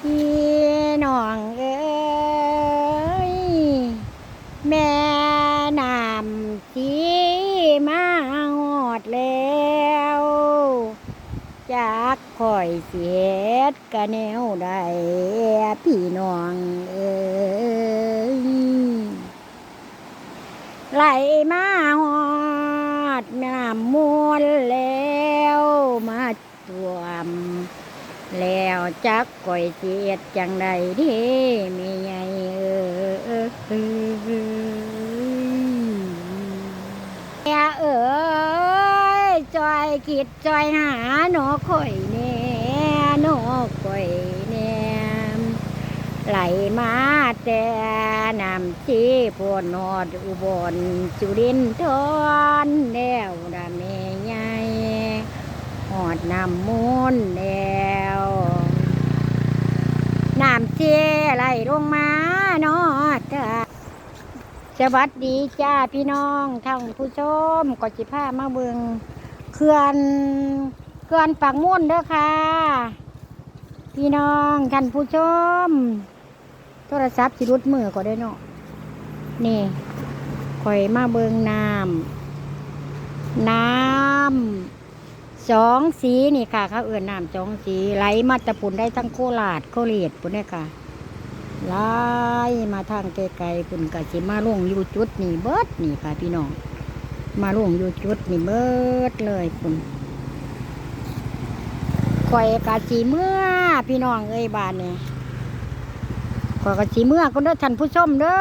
พี่น้องเอ้ยแม่น้ำสีมาหอดแล้วจากข่อยเสียดกะแนวใดพี่น้องเอ้ยไหลมาหอดน้ำมวนแล้วมาท่วม แล้วจักก่อยเสียดจังใดที่มีไงเออเออเออเอ้ยจอยคิดจอยหาหนอข่อยแน่หนอข่อยแน่ไหลมาแต่น้ำชีพวนนอดอุบลจุรินทรแล้วดาแม่ใหญ่หอดน้ำมูลแล้วน้ำ เจไหลลงมาเนอดสวัสดีจ้าพี่น้องท่านผู้ชมก็จิพามาเบิงเขื่อนเขื่อนปากมุ่นเด้อค่ะ พี่น้องท่านผู้ชม โทรศัพท์สิรุดมือก็ได้เนาะนี่ข่อยมาเบิงน้ำน้ำ สองสีนี่ค่ะเขาเอื่นน้ำสองสีไหลมาแตะปุ่นได้ทั้งโคราชโคเรียดปุ่นเนี่ยค่ะไหลมาทางไกลๆปุ่นกะสิมาลงอยู่จุดนี่เบิดนี่ค่ะ พี่น้องมาลงอยู่จุดนี่เบิดเลยปุ่นข่อยกะสีเมื่อพี่น้องเอ้ยบานเนี่ยข่อยกะสีเมื่อก็เด้อท่านผู้ชมเด้อ